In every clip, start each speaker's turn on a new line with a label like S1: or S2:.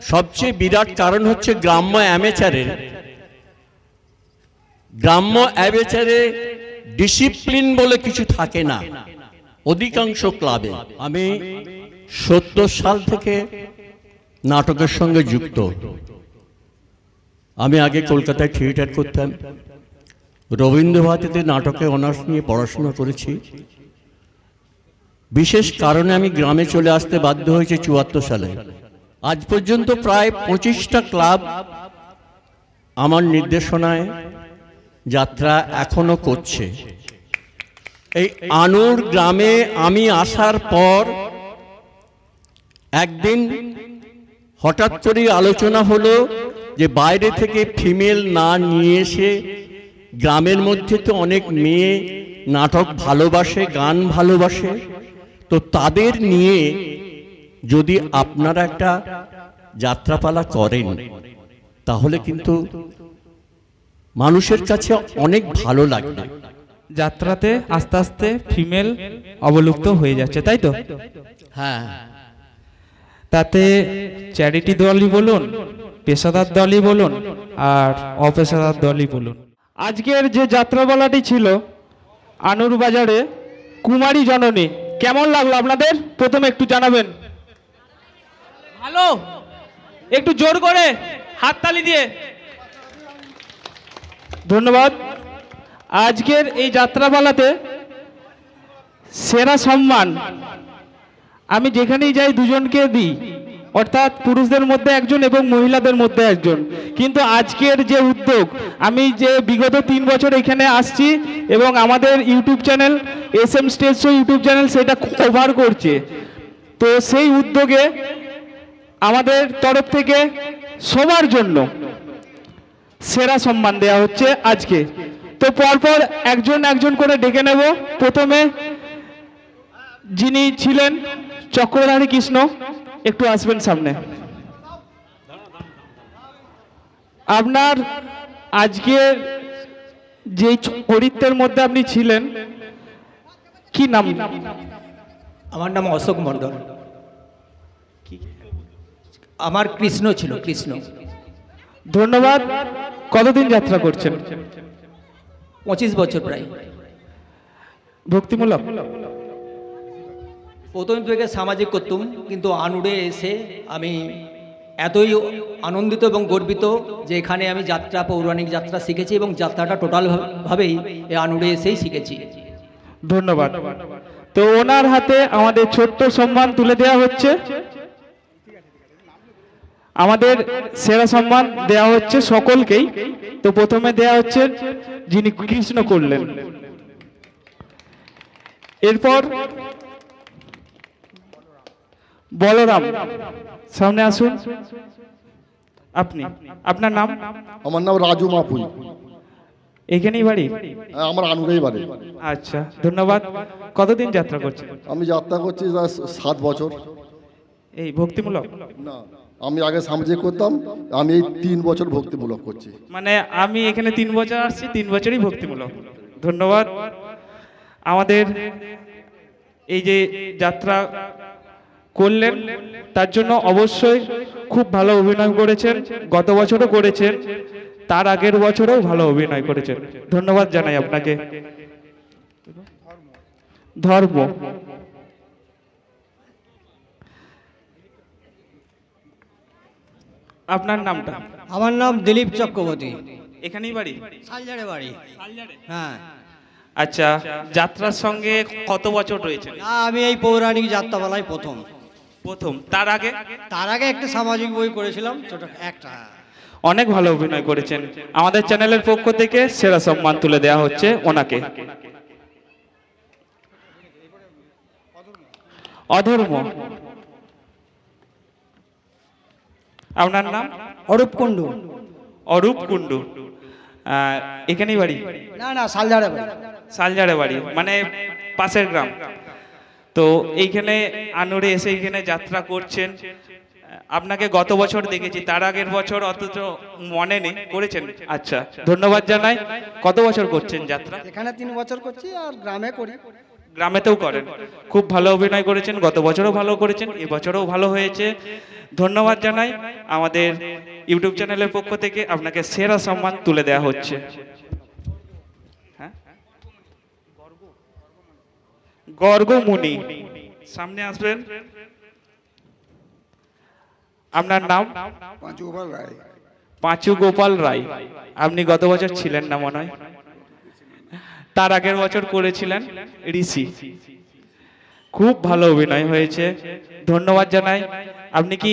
S1: সবচেয়ে বিরাট কারণ হচ্ছে গ্রাম্য অ্যামেচারের গ্রাম্য অ্যামেচারে ডিসিপ্লিন বলে কিছু থাকে না। অধিকাংশ ক্লাবে আমি সত্তর সাল থেকে নাটকের সঙ্গে যুক্ত। আমি আগে কলকাতায় থিয়েটার করতাম। রবীন্দ্রভারতীতে নাটকে অনার্স নিয়ে পড়াশোনা করেছি। বিশেষ কারণে আমি গ্রামে চলে আসতে বাধ্য হয়েছে চুয়াত্তর সালে। আজ পর্যন্ত প্রায় পঁচিশটা ক্লাব আমার নির্দেশনায় যাত্রা এখনও করছে। এই আনুর গ্রামে আমি আসার পর একদিন হঠাৎ করে আলোচনা হলো যে বাইরে থেকে ফিমেল না নিয়ে এসে গ্রামের মধ্যে তো অনেক মেয়ে নাটক ভালোবাসে, গান ভালোবাসে, তো তাদের নিয়ে যদি আপনারা একটা যাত্রাপালা করেন তাহলে কিন্তু মানুষের কাছে অনেক ভালো লাগবে।
S2: যাত্রাতে আস্তে আস্তে ফিমেল অবলুপ্ত হয়ে যাচ্ছে তাই তো?
S1: হ্যাঁ।
S2: তাতে চ্যারিটি দলই বলুন পেশাদার দলই বলুন আর অপেশাদার দলই বলুন। আজকের যে যাত্রাপালাটি ছিল আনুর বাজারে কুমারী জননী কেমন লাগল আপনাদের? প্রথমে একটু জানাবেন। ভালো একটু জোর করে হাততালি দিয়ে। ধন্যবাদ। আজকের এই যাত্রাপালাতে সেরা সম্মান। আমি যেখানেই যাই দুজনকে দিই। অর্থাৎ পুরুষদের মধ্যে একজন এবং মহিলাদের মধ্যে একজন। কিন্তু আজকের যে উদ্যোগ, আমি যে বিগত তিন বছর এখানে আসছি এবং আমাদের YouTube channel, S M stage YouTube channel সেটা কভার করছে। তো সেই উদ্যোগে আমাদের তরফ থেকে সবার জন্য সেরা সম্মান দেওয়া হচ্ছে আজকে। তো পরপর একজন একজন করে ডেকে নেব। প্রথমে যিনি ছিলেন চক্রধারী কৃষ্ণ, একটু আসবেন সামনে। আপনার আজকের যে চরিত্রের মধ্যে আপনি ছিলেন, কি নাম?
S3: আমার নাম অশোক মণ্ডল। আমার কৃষ্ণ ছিল কৃষ্ণ।
S2: ধন্যবাদ। কতদিন যাত্রা করছেন?
S3: পঁচিশ বছর প্রায়।
S2: ভক্তিমূলক।
S3: প্রথম থেকে সামাজিক করতুম কিন্তু আনুড়ে এসে আমি এতই আনন্দিত এবং গর্বিত যে এখানে আমি যাত্রা পৌরাণিক যাত্রা শিখেছি এবং যাত্রাটা টোটাল ভাবেই এই আনুড়ে এসেই শিখেছি।
S2: ধন্যবাদ। তো ওনার হাতে আমাদের ছোট্ট সম্মান তুলে দেওয়া হচ্ছে। আমাদের সেরা সম্মান দেওয়া হচ্ছে সকলকেই। তো প্রথমে দেওয়া হচ্ছে যিনি কৃষ্ণ করলেন। এরপর বলরাম সামনে আসুন। আপনি আপনার নাম?
S4: আমার নাম রাজু মাপুই।
S2: এখানেই বাড়ি?
S4: হ্যাঁ, আমার আনুরেই বাড়ি।
S2: আচ্ছা ধন্যবাদ। কতদিন যাত্রা করছেন?
S4: আমি যাত্রা করছি সাত বছর।
S2: এই ভক্তিমূলক?
S4: না। আমি আগে সামাজিক করতাম, আমি এই তিন বছর ভক্তিমূলক করছি।
S2: মানে আমি এখানে তিন বছর আসছি, তিন বছরই ভক্তিমূলক। ধন্যবাদ। আমাদের এই যে যাত্রা করলেন, তার জন্য অবশ্যই খুব ভালো অভিনয় করেছেন, গত বছরও করেছেন, তার আগের বছরও ভালো অভিনয় করেছেন। ধন্যবাদ জানাই আপনাকে। ধর্ম। আপনার নামটা?
S5: আমার নাম দিলীপ চক্রবর্তী।
S2: এখানেই বাড়ি?
S5: শালঝাড়ে বাড়ি। হ্যাঁ।
S2: আচ্ছা যাত্রার সঙ্গে কত বছর রয়েছে?
S5: না আমি এই পৌরাণিক যাত্রাপালায় প্রথম।
S2: প্রথম। তার আগে?
S5: তার আগে একটা সামাজিক বই করেছিলাম ছোট একটা।
S2: অনেক ভালো অভিনয় করেছেন। আমাদের চ্যানেলের পক্ষ থেকে সেরা সম্মান তুলে দেওয়া হচ্ছে ওনাকে। অধর্ম। আপনার নাম?
S5: অরূপ কুণ্ডু।
S2: অরূপ কুণ্ডু। এখানেই বাড়ি?
S5: না না শালঝাড়ে বাড়ি।
S2: শালজারে বাড়ি মানে পাশের গ্রাম। তো এইখানে আনুরে এসে এইখানে যাত্রা করছেন। আপনাকে গত বছর দেখেছি তার আগের বছর অথচ মনে নেই করেছেন। আচ্ছা ধন্যবাদ জানাই। কত বছর করছেন যাত্রা?
S5: এখানে তিন বছর করছি আর গ্রামে করি।
S2: গ্রামেতেও করেন। খুব ভালো অভিনয় করেছেন গত বছরও ভালো করেছেন এবছরও ভালো হয়েছে। ধন্যবাদ জানাই আমাদের ইউটিউব চ্যানেলের পক্ষ থেকে আপনাকে সেরা সম্মান তুলে দেওয়া হচ্ছে। হ্যাঁ? গর্গমুনি সামনে আসবেন। আপনার নাম?
S6: পাঁচুগোপাল রায়।
S2: পাঁচু গোপাল রায়। আপনি গত বছর ছিলেন না মনে হয়। তার আগের বছর করেছিলেন ঋষি। খুব ভালো অভিনয় হয়েছে। ধন্যবাদ জানাই। আপনি কি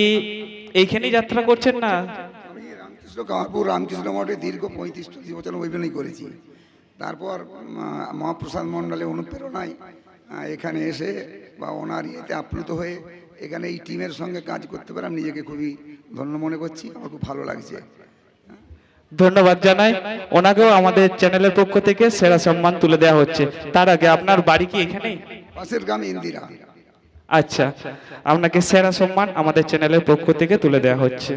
S2: এইখানেই যাত্রা করছেন না?
S6: আমি রামকৃষ্ণ কামারপুর রামকৃষ্ণ মঠে দীর্ঘ পঁয়ত্রিশ চল্লিশ বছর অভিনয় করেছি। তারপর মহাপ্রসাদ মণ্ডলের অনুপ্রেরণায় এখানে এসে বা ওনার ইয়েতে আপ্লুত হয়ে এখানে এই টিমের সঙ্গে কাজ করতে পারে নিজেকে খুবই ধন্য মনে করছি। আমার খুব ভালো লাগছে।
S2: ধন্যবাদ জানাই। ওনাকেও আমাদের চ্যানেলের পক্ষ থেকে সেরা সম্মান তুলে দেওয়া হচ্ছে। তার আগে আপনার বাড়ি কি এখানেই
S6: পাশের গ্রামে ইন্দিরা।
S2: আচ্ছা আপনাকে সেরা সম্মান আমাদের চ্যানেলের পক্ষ থেকে তুলে দেওয়া হচ্ছে।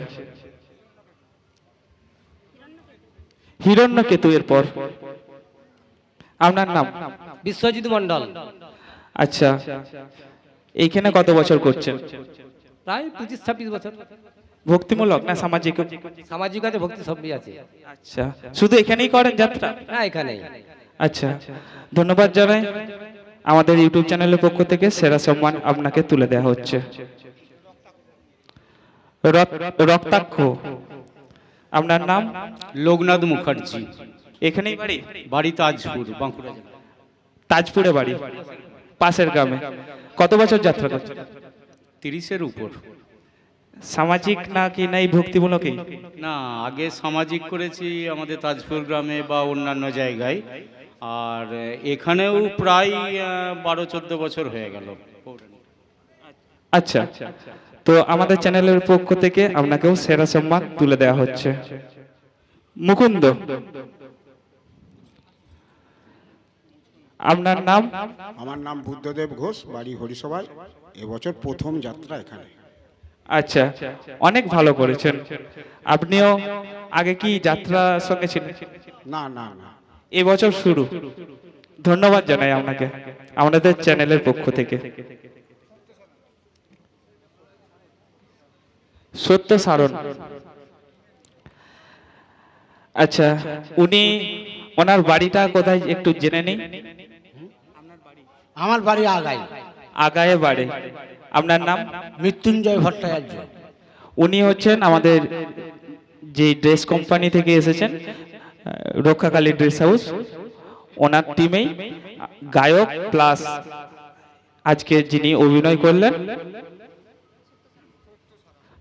S2: হিরণ্য কেতু এরপর। আপনার নাম?
S5: বিশ্বজিৎ মন্ডল
S2: আচ্ছা এইখানে কত বছর করছেন?
S5: প্রায় পঁচিশ ছাব্বিশ বছর।
S2: ভক্তিমূলক না সামাজিক
S5: সামাজিক? আছে ভক্তি সবই আছে।
S2: আচ্ছা। শুধু এখানেই করেন যাত্রা?
S5: না এখানেই।
S2: আচ্ছা। ধন্যবাদ জানাই। আমাদের ইউটিউব চ্যানেলের পক্ষ থেকে সেরা সম্মান আপনাকে তুলে দেওয়া হচ্ছে। রক- রক্তাক্ষ। আপনার নাম?
S7: লোকনাথ মুখার্জি।
S2: এখানেই বাড়ি?
S7: বাড়ি তাজপুর বাঁকুড়া
S2: তাজপুরে বাড়ি? পাশের গ্রামে। কত বছর যাত্রা করছেন?
S7: তিরিশের উপর।
S2: সামাজিক না কি না এই ভক্তিমূলকই
S7: না আগে সামাজিক করেছি আমাদের তাজপুর গ্রামে বা অন্যান্য জায়গায়। আর এখানেও প্রায় বারো চোদ্দ বছর হয়ে গেল।
S2: আচ্ছা তো আমাদের চ্যানেলের পক্ষ থেকে আপনাকেও সেরা সম্মান তুলে দেওয়া হচ্ছে। মুকুন্দ আপনার নাম?
S8: আমার নাম বুদ্ধদেব ঘোষ বাড়ি হরিসভায়। এবছর প্রথম যাত্রা এখানে।
S2: আচ্ছা অনেক ভালো করেছেন। আপনিও আগে কি যাত্রার সঙ্গে ছিলেন?
S8: না না না।
S2: এবছর শুরু। ধন্যবাদ জানাই আপনাকে আমাদের চ্যানেলের পক্ষ থেকে। সত্য সারণ। আচ্ছা উনি ওনার বাড়িটা কোথায় একটু জেনে নেই?
S5: আমার বাড়ি আগায়
S2: আগায়ে বাড়ে। আপনার নাম?
S5: মৃত্যুঞ্জয় ভট্টাচার্য।
S2: উনি হচ্ছেন আমাদের যে ড্রেস কোম্পানি থেকে এসেছেন রক্ষাকালী ড্রেস হাউস। ওনার টিমেই গায়ক প্লাস আজকে যিনি অভিনয় করলেন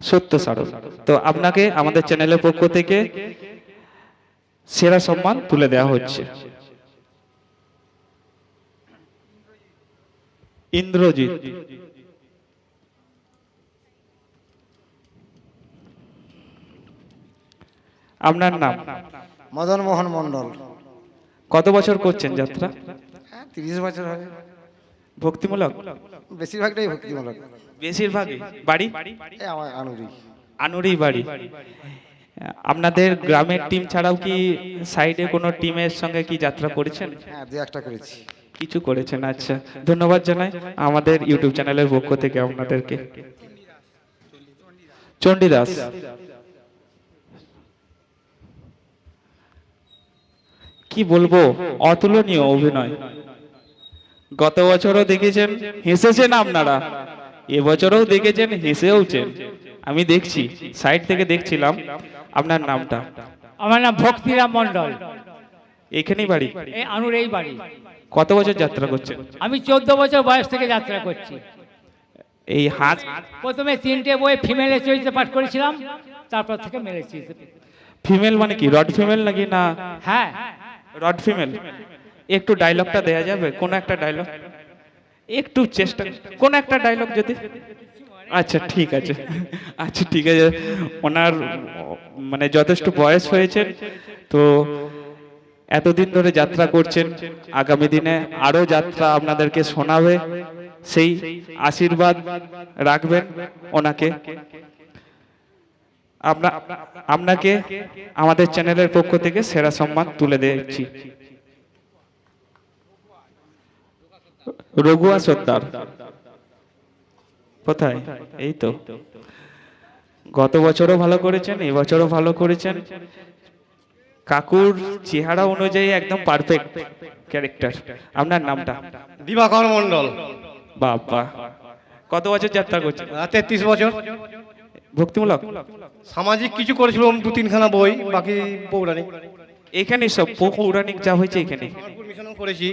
S2: সত্য সারল তো আপনাকে আমাদের চ্যানেলের পক্ষ থেকে সেরা সম্মান তুলে দেওয়া হচ্ছে। ইন্দ্রজিৎ। আপনার নাম?
S5: মদন মোহন মন্ডল
S2: কত বছর করছেন যাত্রা?
S5: তিরিশ বছর হবে।
S2: ভক্তিমূলক?
S5: বেশিরভাগটাই ভক্তিমূলক।
S2: বেশিরভাগই। বাড়ি?
S5: আনুরি।
S2: আনুরি বাড়ি। আপনাদের গ্রামের টিম ছাড়াও কি সাইডে কোনো টিমের সঙ্গে কি যাত্রা করেছেন?
S5: হ্যাঁ দু একটা করেছি।
S2: কিছু করেছেন আচ্ছা। ধন্যবাদ জানাই আমাদের ইউটিউব চ্যানেলের পক্ষ থেকে আপনাদেরকে। চণ্ডীদাস। কি বলব? অতুলনীয় অভিনয়। গত বছরও দেখেছেন হেসেছেন আপনারা। এবছরও দেখেছেন হেসেওছেন। আমি দেখছি সাইড থেকে দেখছিলাম আপনার নামটা।
S9: আমার নাম ভক্তিরাম মন্ডল
S2: এখানেই বাড়ি?
S9: এই আনুর এই বাড়ি।
S2: কত বছর যাত্রা করছেন?
S9: আমি চোদ্দ বছর বয়স থেকে যাত্রা করছি।
S2: এই হাত
S9: প্রথমে তিনটে বই ফিমেলের চরিত্রে পাঠ করেছিলাম তারপর থেকে মেলেছি।
S2: ফিমেল মানে কি? রড ফিমেল নাকি না?
S9: হ্যাঁ।
S2: রড ফিমেল একটু ডায়লগটা দেয়া যাবে? কোন একটা ডায়লগ একটু চেষ্টা, কোন একটা ডায়লগ যদি? আচ্ছা ঠিক আছে। আচ্ছা ঠিক আছে। ওনার মানে যথেষ্ট বয়স হয়েছে, তো এতদিন ধরে যাত্রা করছেন। আগামী দিনে আরও যাত্রা আপনাদেরকে শোনাবে। সেই আশীর্বাদ রাখবেন ওনাকে। আপনা আপনাকে আমাদের চ্যানেলের পক্ষ থেকে সেরা সম্মান তুলে দিচ্ছি। রঘুয়া সর্দার। কোথায়? এই তো। গত বছরও ভালো করেছেন এবছরও ভালো করেছেন। কাকুর চেহারা অনুযায়ী একদম পারফেক্ট ক্যারেক্টার আপনার নামটা?
S10: দিবাকর মন্ডল
S2: বাবা। কত বছর যাত্রা করছেন?
S10: তেত্রিশ বছর।
S2: ভক্তিমূলক।
S10: সামাজিক কিছু করেছিলাম দু তিনখানা বই বাকি পৌরাণিক।
S2: এখানে সব পৌরাণিক যা হয়েছে এখানে।
S10: করেছি।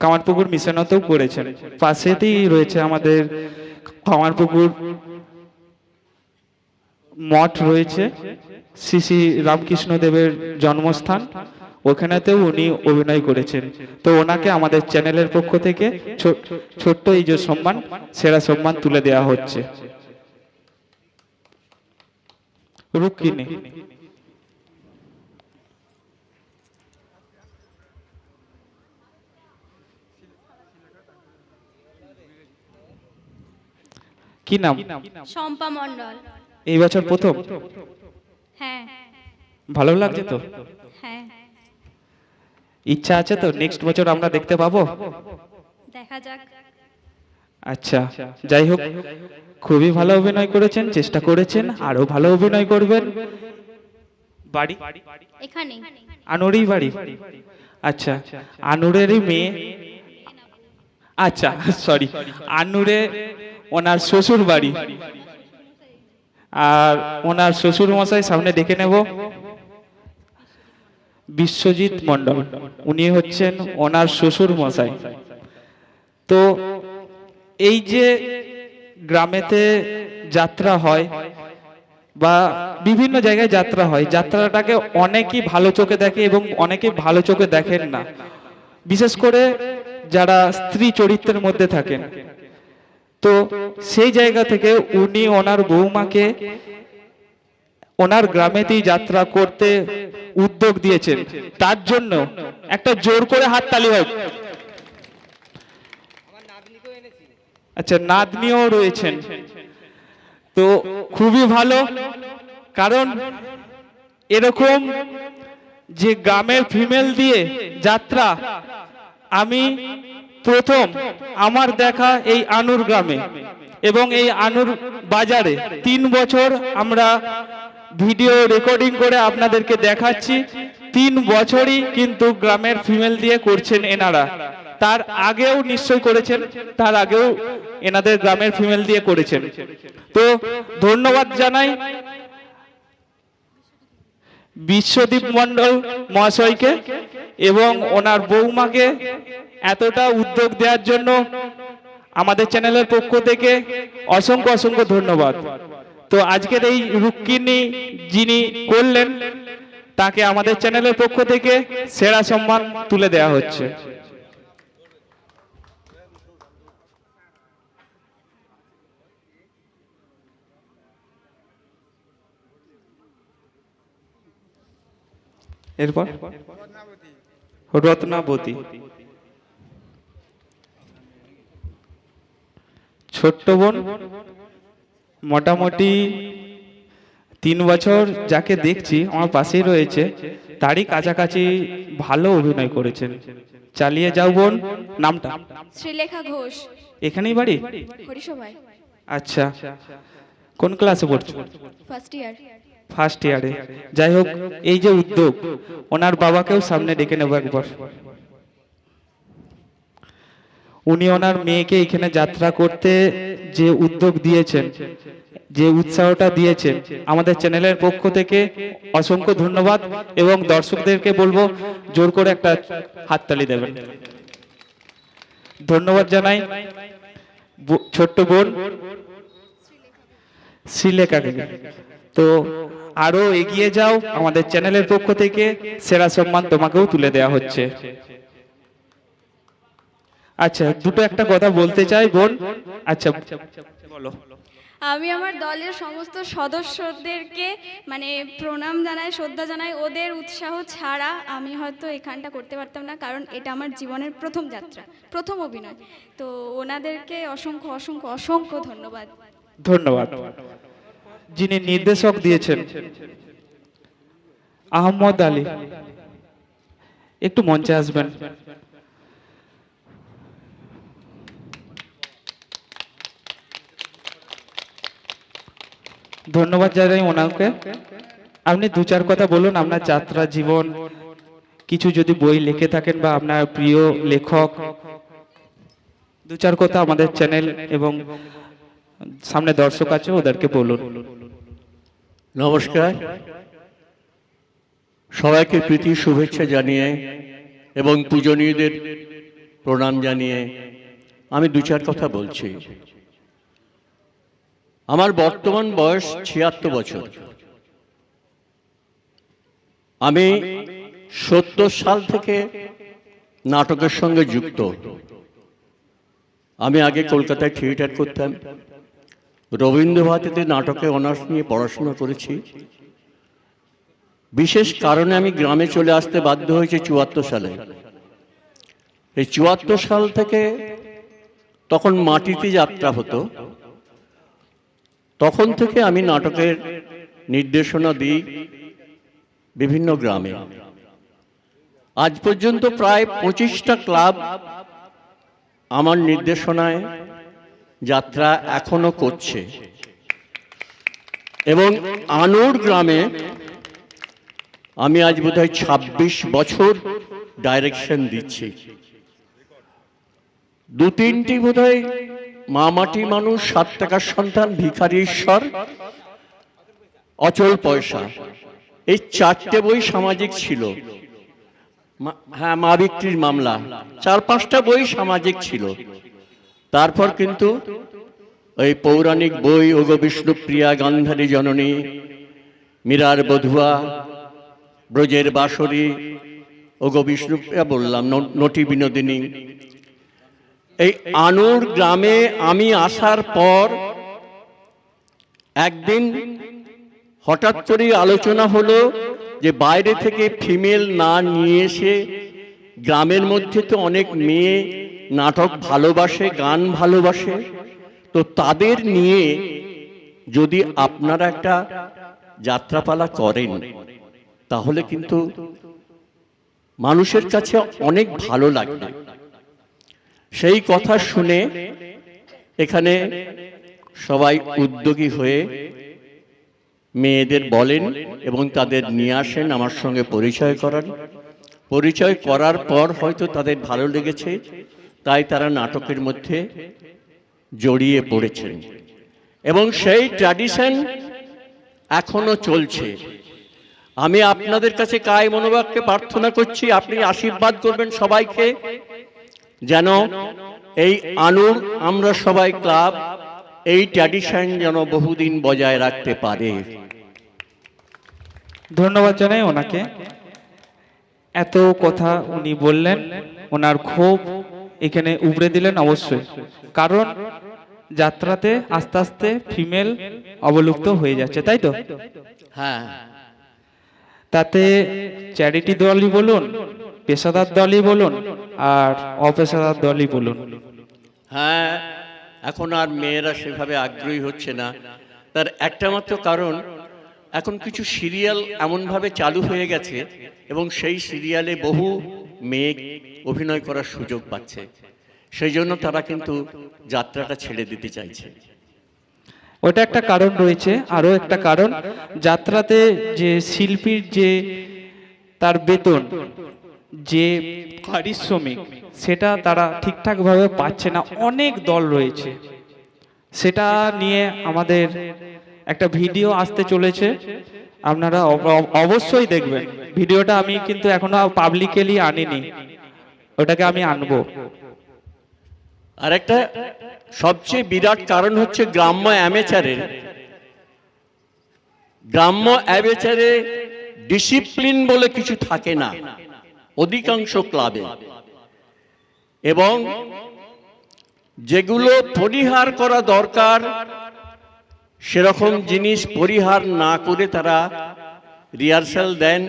S2: কামারপুকুর মিশনতেও করেছেন। পাশেতেই রয়েছে আমাদের কামারপুকুর। মঠ রয়েছে। শ্রী শ্রী রামকৃষ্ণ দেবের জন্মস্থান। ওখানেতেও উনি অভিনয় করেছেন। তো ওনাকে আমাদের চ্যানেলের পক্ষ থেকে ছোট্ট এই যে সম্মান সেরা সম্মান তুলে দেওয়া হচ্ছে। রুক্মিণী কি নাম?
S11: শম্পা মণ্ডল।
S2: এই বছর প্রথম?
S11: হ্যাঁ।
S2: ভালো লাগছে তো?
S11: হ্যাঁ।
S2: ইচ্ছা আছে তো? নেক্সট বছর আমরা দেখতে পাবো?
S11: দেখা যাক।
S2: আচ্ছা যাই হোক খুবই ভালো অভিনয় করেছেন চেষ্টা করেছেন আরও ভালো অভিনয় করবেন। বাড়ি?
S11: এখানে।
S2: আনুরেই বাড়ি? আচ্ছা আনুরেরই মেয়ে? আচ্ছা সরি আনুরে ওনার শ্বশুর বাড়ি। আর ওনার শ্বশুর মশাই সামনে ডেকে নেব। বিশ্বজিৎ মণ্ডল উনি হচ্ছেন ওনার শ্বশুর মশাই। তো এই যে গ্রামেতে যাত্রা হয় বা বিভিন্ন জায়গায় যাত্রা হয়, যাত্রাটাকে অনেকেই ভালো চোখে দেখে এবং অনেকে ভালো চোখে দেখেন না। বিশেষ করে যারা স্ত্রী চরিত্রের মধ্যে থাকেন। তো সেই জায়গা থেকে উনি ওনার বৌমাকে ওনার গ্রামেতেই যাত্রা করতে উদ্যোগ দিয়েছেন। তার জন্য একটা জোর করে হাততালি হোক আচ্ছা নাতনিও রয়েছেন। তো খুবই ভালো, কারণ এরকম যে গ্রামের ফিমেল দিয়ে যাত্রা, আমি প্রথম আমার দেখা এই আনুর গ্রামে এবং এই আনুর বাজারে। তিন বছর আমরা ভিডিও রেকর্ডিং করে আপনাদেরকে দেখাচ্ছি। তিন বছরই কিন্তু গ্রামের ফিমেল দিয়ে করছেন এনারা। তার আগেও নিশ্চয় করেছেন, তার আগেও এনাদের গ্রামের ফিমেল দিয়ে করেছেন। তো ধন্যবাদ জানাই বিশ্বদীপ মণ্ডল মহাশয়কে এবং ওনার বৌমাকে এতটা উদ্যোগ দেওয়ার জন্য আমাদের চ্যানেলের পক্ষ থেকে অসংখ্য অসংখ্য ধন্যবাদ। তো আজকের এই রুক্মিণী যিনি করলেন, তাকে আমাদের চ্যানেলের পক্ষ থেকে সেরা সম্মান তুলে দেওয়া হচ্ছে। এরপর? রত্নাবতী। ছোট্ট বোন মোটামুটি তিন বছর যাকে দেখছি আমার পাশেই রয়েছে তারই কাছাকাছি ভালো অভিনয় করেছেন। চালিয়ে যাও বোন নামটা?
S11: শ্রীলেখা ঘোষ।
S2: এখানেই বাড়ি? আচ্ছা। কোন ক্লাসে পড়ছো?
S11: ফার্স্ট ইয়ার
S2: ফার্স্ট ইয়ারে যাই হোক এই যে উদ্যোগ, ওনার বাবাকেও সামনে ডেকে নেব একবার। উনি ওনার মেয়েকে এখানে যাত্রা করতে যে উদ্যোগ দিয়েছেন, যে উৎসাহটা দিয়েছেন, আমাদের চ্যানেলের পক্ষ থেকে অসংখ্য ধন্যবাদ এবং দর্শকদেরকে বলব, জোর করে একটা হাততালি দেবেন। ধন্যবাদ জানাই ছোট্ট বোন শ্রীলেখাকে তো আরও এগিয়ে যাও আমাদের চ্যানেলের পক্ষ থেকে। সেরা সম্মান তোমাকেও তুলে দেওয়া হচ্ছে। আচ্ছা দুটো একটা কথা বলতে চাই বোন। আচ্ছা বলো।
S11: আমি আমার দলের সমস্ত সদস্যদেরকে মানে প্রণাম জানাই শ্রদ্ধা জানাই। ওদের উৎসাহ ছাড়া আমি হয়তো এখানটা করতে পারতাম না কারণ এটা আমার জীবনের প্রথম যাত্রা প্রথম অভিনয়। তো ওনাদেরকে অসংখ্য অসংখ্য অসংখ্য ধন্যবাদ।
S2: ধন্যবাদ। যিনি নির্দেশক দিয়েছেন। আহমদ আলী। একটু মঞ্চে আসবেন। ধন্যবাদ জানাই ওনাকে। আপনি দু চার কথা বলুন, আপনার যাত্রা জীবন, কিছু যদি বই লিখে থাকেন বা আপনার প্রিয় লেখক। দু চার কথা আমাদের চ্যানেল এবং সামনে দর্শক আছে, ওদেরকে বলুন।
S1: নমস্কার। সবাইকে প্রীতি শুভেচ্ছা জানিয়ে এবং পূজনীয়দের প্রণাম জানিয়ে আমি দু চার কথা বলছি। আমার বর্তমান বয়স ছিয়াত্তর বছর। আমি সত্তর সাল থেকে নাটকের সঙ্গে যুক্ত। আমি আগে কলকাতায় থিয়েটার করতাম। রবীন্দ্র ভারতীতে নাটকে অনার্স নিয়ে পড়াশোনা করেছি। বিশেষ কারণে আমি গ্রামে চলে আসতে বাধ্য হয়েছি চুয়াত্তর সালে। এই চুয়াত্তর সাল থেকে তখন মাটিতে যাত্রা হতো। তখন থেকে আমি নাটকের নির্দেশনা দিই বিভিন্ন গ্রামে। আজ পর্যন্ত প্রায় পঁচিশটা ক্লাব আমার নির্দেশনায় যাত্রা এখনও করছে। এবং আনুর গ্রামে আমি আজ বোধহয় ছাব্বিশ বছর ডাইরেকশন দিচ্ছি। দু তিনটি বোধহয় মামাটি মানুষ, সাত টাকার সন্তান, ভিখারি ঈশ্বর, অচল পয়সা। এই চারটে বই সামাজিক ছিল। হ্যাঁ মা বিক্রির মামলা। চার পাঁচটা বই সামাজিক ছিল। তারপর কিন্তু ওই পৌরাণিক বই ওগো বিষ্ণুপ্রিয়া গান্ধারী জননী, মীরার বধুয়া, ব্রজের বাসরী ওগো বিষ্ণুপ্রিয়া বললাম নটি বিনোদিনী। এই আনুর গ্রামে আমি আসার পর একদিন হঠাৎ করে আলোচনা হলো যে বাইরে থেকে ফিমেল না নিয়ে এসে গ্রামের মধ্যে তো অনেক মেয়ে নাটক ভালোবাসে, গান ভালোবাসে, তো তাদের নিয়ে যদি আপনারা একটা যাত্রাপালা করেন, তাহলে কিন্তু মানুষের কাছে অনেক ভালো লাগবে। সেই কথা শুনে এখানে সবাই উদ্যোগী হয়ে মেয়েদের বলেন এবং তাদের নিয়ে আসেন, আমার সঙ্গে পরিচয় করান। পরিচয় করার পর হয়তো তাদের ভালো লেগেছে। তাই তারা নাটকের মধ্যে জড়িয়ে পড়েছেন। এবং সেই ট্র্যাডিশন এখনও চলছে। আমি আপনাদের কাছে কায় মনোবাক্যে প্রার্থনা করছি, আপনি আশীর্বাদ করবেন সবাইকে। যেন এই আনুর আমরা সবাই ক্লাব এই ট্র্যাডিশন যেন বহুদিন বজায় রাখতে পারে।
S2: ধন্যবাদ জানাই ওনাকে। এত কথা উনি বললেন, ওনার ক্ষোভ এখানে উবড়ে দিলেন অবশ্যই। কারণ যাত্রাতে আস্তে আস্তে ফিমেল অবলুপ্ত হয়ে যাচ্ছে তাই তো?
S1: হ্যাঁ।
S2: তাতে চ্যারিটি দলই বলুন পেশাদার দলই বলুন আর অপেশাদার দলই বলুন।
S1: হ্যাঁ এখন আর মেয়েরা সেভাবে আগ্রহী হচ্ছে না। তার একটা মাত্র কারণ এখন কিছু সিরিয়াল এমনভাবে চালু হয়ে গেছে এবং সেই সিরিয়ালে বহু মেয়ে অভিনয় করার সুযোগ পাচ্ছে। সেই জন্য তারা কিন্তু যাত্রাটা ছেড়ে দিতে চাইছে।
S2: ওটা একটা কারণ রয়েছে। আরও একটা কারণ, যাত্রাতে যে শিল্পীর যে তার বেতন, যে পারিশ্রমিক, সেটা তারা ঠিকঠাকভাবে পাচ্ছে না। অনেক দল রয়েছে। সেটা নিয়ে আমাদের একটা ভিডিও আসতে চলেছে। আপনারা অবশ্যই দেখবেন। ভিডিওটা আমি কিন্তু এখনও পাবলিকেলি আনিনি। ওটাকে আমি আনব।
S1: আর একটা সবচেয়ে বিরাট কারণ হচ্ছে গ্রাম্য অ্যামেচারের। গ্রাম্য অ্যামেচারে ডিসিপ্লিন বলে কিছু থাকে না, অধিকাংশ ক্লাবে। এবং যেগুলো পরিহার করা দরকার, সেরকম জিনিস পরিহার না করে তারা রিহার্সাল দেন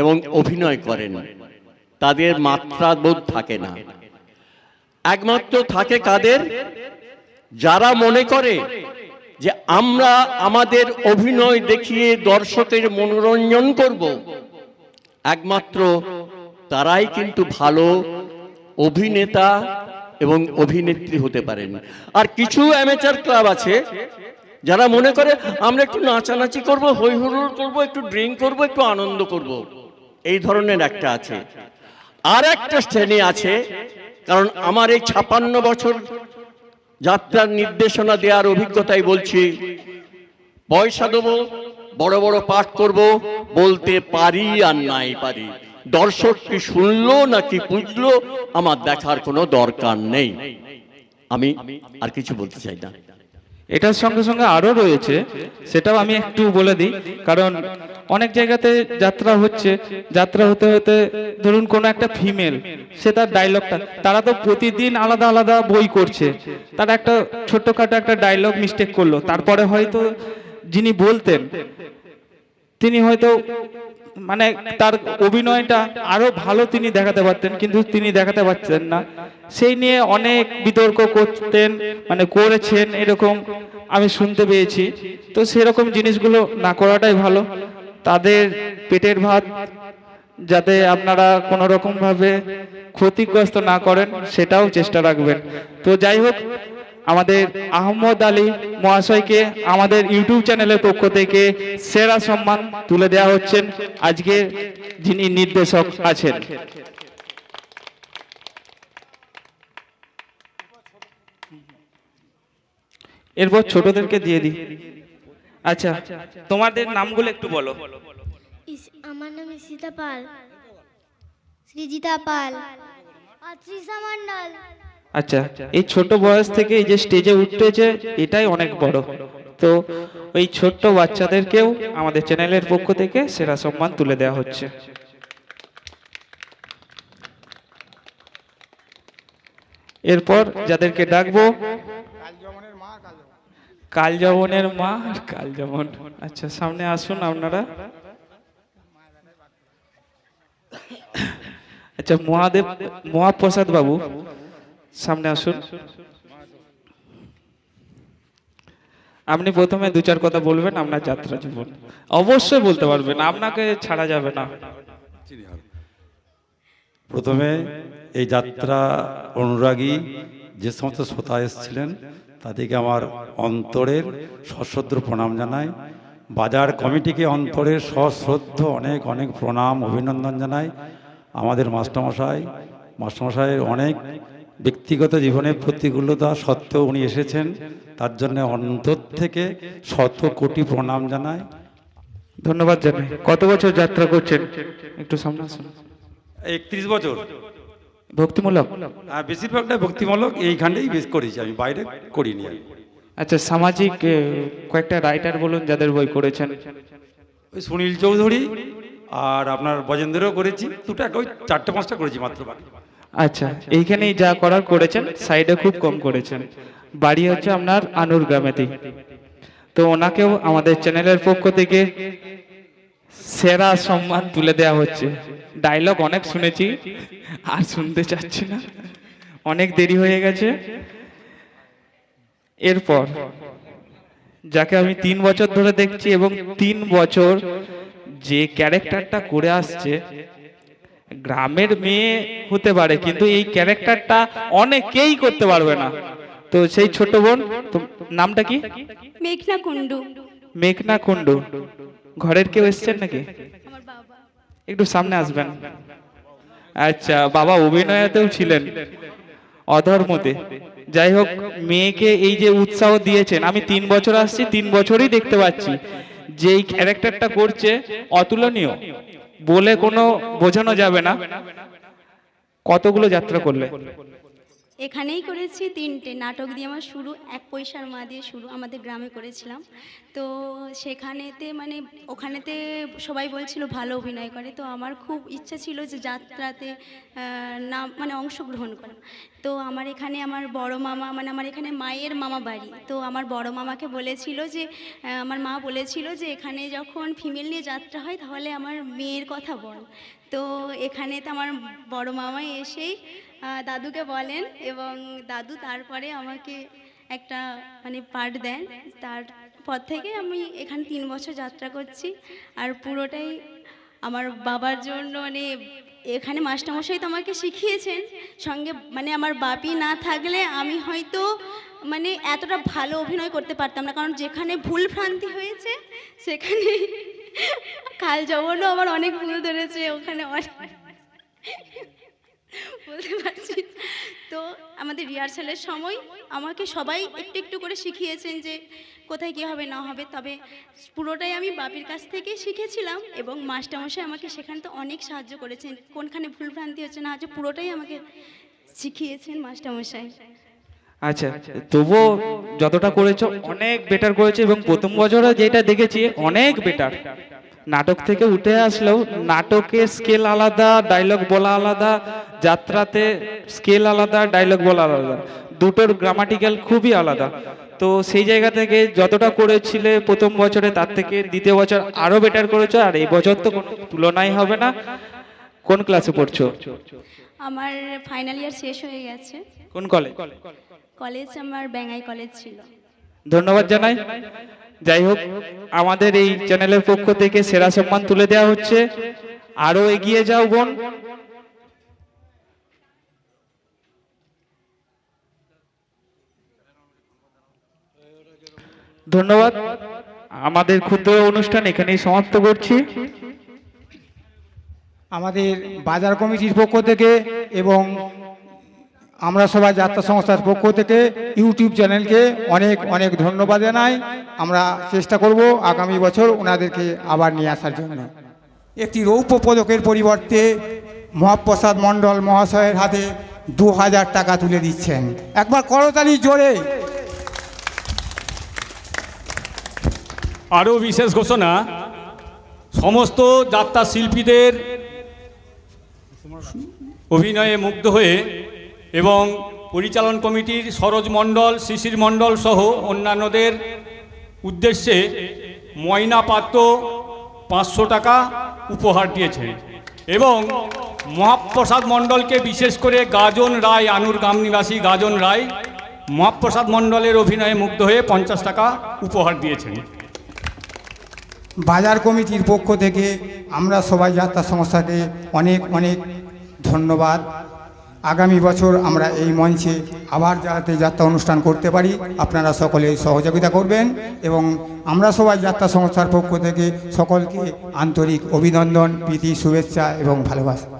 S1: এবং অভিনয় করেন। তাদের মাত্রাবোধ থাকে না। একমাত্র থাকে কাদের? যারা মনে করে যে আমরা আমাদের অভিনয় দেখিয়ে দর্শকের মনোরঞ্জন করব, একমাত্র তারাই কিন্তু ভালো অভিনেতা এবং অভিনেত্রী হতে পারেন। আর কিছু অ্যামেচার ক্লাব আছে যারা মনে করে, আমরা একটু নাচানাচি করব, হই হুল্লোড় করব, একটু ড্রিঙ্ক করব, একটু আনন্দ করব। এই ধরনের একটা আছে। আর একটা শ্রেণি আছে, কারণ আমার এই ছাপান্ন বছর যাত্রার নির্দেশনা দেওয়ার অভিজ্ঞতাই বলছি। পয়সা দেবো, বড় বড় পাঠ করব, বলতে পারি আর নাই পারি। দর্শক কি শুনলো নাকি বুঝলো, আমার দেখার কোনো দরকার নেই। আমি আর কিছু বলতে চাই না।
S2: এটার সঙ্গে সঙ্গে আরও রয়েছে, সেটাও আমি একটু বলে দিই। কারণ অনেক জায়গাতে যাত্রা হচ্ছে, যাত্রা হতে হতে ধরুন কোনো একটা ফিমেল সে তার ডায়লগটা তারা তো প্রতিদিন আলাদা আলাদা বই করছে। তারা একটা ছোট্টখাটো একটা ডায়লগ মিস্টেক করল। তারপরে হয়তো যিনি বলতেন, তিনি হয়তো মানে তার অভিনয়টা আরও ভালো তিনি দেখাতে পারতেন, কিন্তু তিনি দেখাতে পারছেন না। সেই নিয়ে অনেক বিতর্ক করতেন মানে করেছেন এরকম আমি শুনতে পেয়েছি। তো সেরকম জিনিসগুলো না করাটাই ভালো। তাদের পেটের ভাত, যাতে আপনারা কোনো রকম ভাবে ক্ষতিগ্রস্ত না করেন, সেটাও চেষ্টা রাখবেন। তো যাই হোক আমাদের আহমদ আলী মহাশয়কে আমাদের ইউটিউব চ্যানেলের পক্ষ থেকে সেরা সম্মান তুলে দেওয়া হচ্ছেন আজকে যিনি নির্দেশক আছেন। এরপর ছোটদেরকে দিয়ে দিই। আচ্ছা তোমাদের নামগুলো একটু বলো।
S12: আমার নাম ইসিতা পাল। সৃজিতা পাল। অত্রিশা মন্ডল
S2: আচ্ছা এই ছোট বয়স থেকে এই যে স্টেজে উঠতেছে, এটাই অনেক বড়। তো ওই ছোট্ট বাচ্চাদেরকেও আমাদের চ্যানেলের পক্ষ থেকে সেরা সম্মান তুলে দেওয়া হচ্ছে। এরপর যাদেরকে ডাকবো কালজবনের মা আর কালজবন আচ্ছা সামনে আসুন আপনারা। আচ্ছা মহাদেব, মহাপ্রসাদ বাবু সামনে আসুন। আপনি প্রথমে দু চার কথা বলবেন, আপনার যাত্রা জীবন। অবশ্যই বলতে পারবেন, আপনাকে ছাড়া যাবে না।
S13: প্রথমে এই যাত্রা অনুরাগী যে সমস্ত শ্রোতা এসেছিলেন, তাদেরকে আমার অন্তরের সশ্রদ্ধ প্রণাম জানাই। বাজার কমিটিকে অন্তরের সশ্রদ্ধ অনেক অনেক প্রণাম, অভিনন্দন জানাই। আমাদের মাস্টারমশাই, মাস্টারমশাইয়ের অনেক ব্যক্তিগত জীবনে প্রতিকূলতা সত্ত্বেও উনি এসেছেন। তার জন্য অন্তর থেকে শত কোটি প্রণাম জানায়
S2: ধন্যবাদ জানাই। কত বছর যাত্রা করছেন? একটু সামনে আসুন।
S13: একত্রিশ বছর।
S2: ভক্তিমূলক?
S13: আর বেশিরভাগটা ভক্তিমূলক এইখানেই বেশ করেছি আমি বাইরে করিনি আমি।
S2: আচ্ছা সামাজিক কয়েকটা রাইটার বলুন যাদের বই করেছেন।
S13: ওই সুনীল চৌধুরী আর আপনার বজেন্দ্রও করেছি দুটো ওই চারটে পাঁচটা করেছি মাত্র। বাকি
S2: আচ্ছা এইখানেই যা করার করেছেন সাইডে খুব কম করেছেন। বাড়ি হচ্ছে আপনার আনুর গ্রামেতেই। তো ওনাকেও আমাদের চ্যানেলের পক্ষ থেকে সেরা সম্মান তুলে দেওয়া হচ্ছে। ডায়লগ অনেক শুনেছি, আর শুনতে চাচ্ছি না। অনেক দেরি হয়ে গেছে। এরপর, যাকে আমি তিন বছর ধরে দেখছি এবং তিন বছর যে ক্যারেক্টারটা করে আসছে গ্রামের মেয়ে হতে পারে কিন্তু এই ক্যারেক্টারটা অনেকেই করতে পারবে না। তো সেই ছোট বোন নামটা কি?
S11: মেঘনা কুণ্ডু।
S2: মেঘনা কুণ্ডু। ঘরের কেউ এসছেন নাকি? একটু সামনে আসবেন। আচ্ছা বাবা অভিনয়তেও ছিলেন। অধর্মতে যাই হোক মেয়েকে এই যে উৎসাহ দিয়েছেন আমি তিন বছর আসছি তিন বছরই দেখতে পাচ্ছি যে এই ক্যারেক্টারটা করছে অতুলনীয়। বলে কোনো বোঝানো যাবে না। কতগুলো যাত্রা করলে?
S11: এখানেই করেছি তিনটে নাটক দিয়ে আমার শুরু, এক পয়সার মা দিয়ে শুরু, আমাদের গ্রামে করেছিলাম। তো সেখানেতে মানে ওখানেতে সবাই বলছিল ভালো অভিনয় করে, তো আমার খুব ইচ্ছা ছিল যে যাত্রাতে নাম মানে অংশগ্রহণ করা। তো আমার এখানে আমার বড় মামা মানে আমার এখানে মায়ের মামা বাড়ি। তো আমার বড় মামাকে বলেছিল যে আমার মা বলেছিল যে এখানে যখন ফিমেল নিয়ে যাত্রা হয় তাহলে আমার মেয়ের কথা বল। তো এখানে তো আমার বড় মামাই এসেই দাদুকে বলেন এবং দাদু তারপরে আমাকে একটা মানে পার্ট দেন। তারপর থেকে আমি এখানে তিন বছর যাত্রা করছি আর পুরোটাই আমার বাবার জন্য মানে এখানে মাস্টারমশাই তো আমাকে শিখিয়েছেন, সঙ্গে মানে আমার বাপি না থাকলে আমি হয়তো মানে এতটা ভালো অভিনয় করতে পারতাম না। কারণ যেখানে ভুল ভ্রান্তি হয়েছে, সেখানে কাল যবনও আমার অনেক ভুল ধরেছে, ওখানে অনেক বলতে পারছি তো আমাদের রিহার্সালের সময় আমাকে সবাই একটু একটু করে শিখিয়েছেন যে কোথায় কী হবে, না হবে। তবে পুরোটাই আমি বাপির কাছ থেকে শিখেছিলাম এবং মাস্টারমশাই আমাকে সেখানে তো অনেক সাহায্য করেছেন। কোনখানে ভুল ভ্রান্তি হচ্ছে না হচ্ছে, পুরোটাই আমাকে শিখিয়েছেন মাস্টারমশাই।
S2: আচ্ছা তবুও যতটা করেছ, অনেক বেটার করেছ এবং প্রথম বছরে যেটা দেখেছি, অনেক বেটার নাটক থেকে উঠে আসলেও নাটকের স্কেল আলাদা ডায়লগ বলা আলাদা যাত্রাতে স্কেল আলাদা ডায়লগ বলা আলাদা। দুটোর গ্রামাটিক্যাল খুবই আলাদা। তো সেই জায়গা থেকে যতটা করেছিলে প্রথম বছরে তার থেকে দ্বিতীয় বছর আরও বেটার করেছ আর এই বছর তো কোনো তুলনাই হবে না। কোন ক্লাসে পড়ছো?
S11: আমার ফাইনাল ইয়ার শেষ হয়ে গেছে।
S2: কোন কলেজ
S11: কলেজ আমার ব্যাঙ্গাই কলেজ ছিল।
S2: ধন্যবাদ জানাই। যাই হোক, আমাদের এই চ্যানেলের পক্ষ থেকে সেরা সম্মান তুলে দেওয়া হচ্ছে। আরও এগিয়ে যাও বোন। ধন্যবাদ। আমাদের ক্ষুদ্র অনুষ্ঠান এখানেই সমাপ্ত করছি।
S14: আমাদের বাজার কমিটির পক্ষ থেকে এবং আমরা সবাই যাত্রা সংস্থার পক্ষ থেকে ইউটিউব চ্যানেলকে অনেক অনেক ধন্যবাদ জানাই। আমরা চেষ্টা করব আগামী বছর ওনাদেরকে আবার নিয়ে আসার জন্য। একটি রৌপ্য পদকের পরিবর্তে মহাপ্রসাদ মণ্ডল মহাশয়ের হাতে দু হাজার টাকা তুলে দিচ্ছেন। একবার করতালি জোরে।
S15: আরও বিশেষ ঘোষণা সমস্ত যাত্রা শিল্পীদের অভিনয়ে মুগ্ধ হয়ে এবং পরিচালন কমিটির সরোজ মণ্ডল, শিশির মণ্ডল সহ অন্যান্যদের উদ্দেশ্যে ময়না পাত্র পাঁচশো টাকা উপহার দিয়েছে। এবং মহাপ্রসাদ মণ্ডলকে বিশেষ করে গাজন রায়, আনুর গ্রাম নিবাসী গাজন রায় মহাপ্রসাদ মণ্ডলের অভিনয়ে মুগ্ধ হয়ে পঞ্চাশ টাকা উপহার দিয়েছেন।
S14: বাজার কমিটির পক্ষ থেকে আমরা সবাই যাত্রা সংস্থাকে অনেক অনেক ধন্যবাদ। আগামী বছর আমরা এই মঞ্চে আবার যাতে যাত্রা অনুষ্ঠান করতে পারি, আপনারা সকলে সহযোগিতা করবেন এবং আমরা সবাই যাত্রা সংস্থার পক্ষ থেকে সকলকে আন্তরিক অভিনন্দন, প্রীতি, শুভেচ্ছা এবং ভালোবাসা।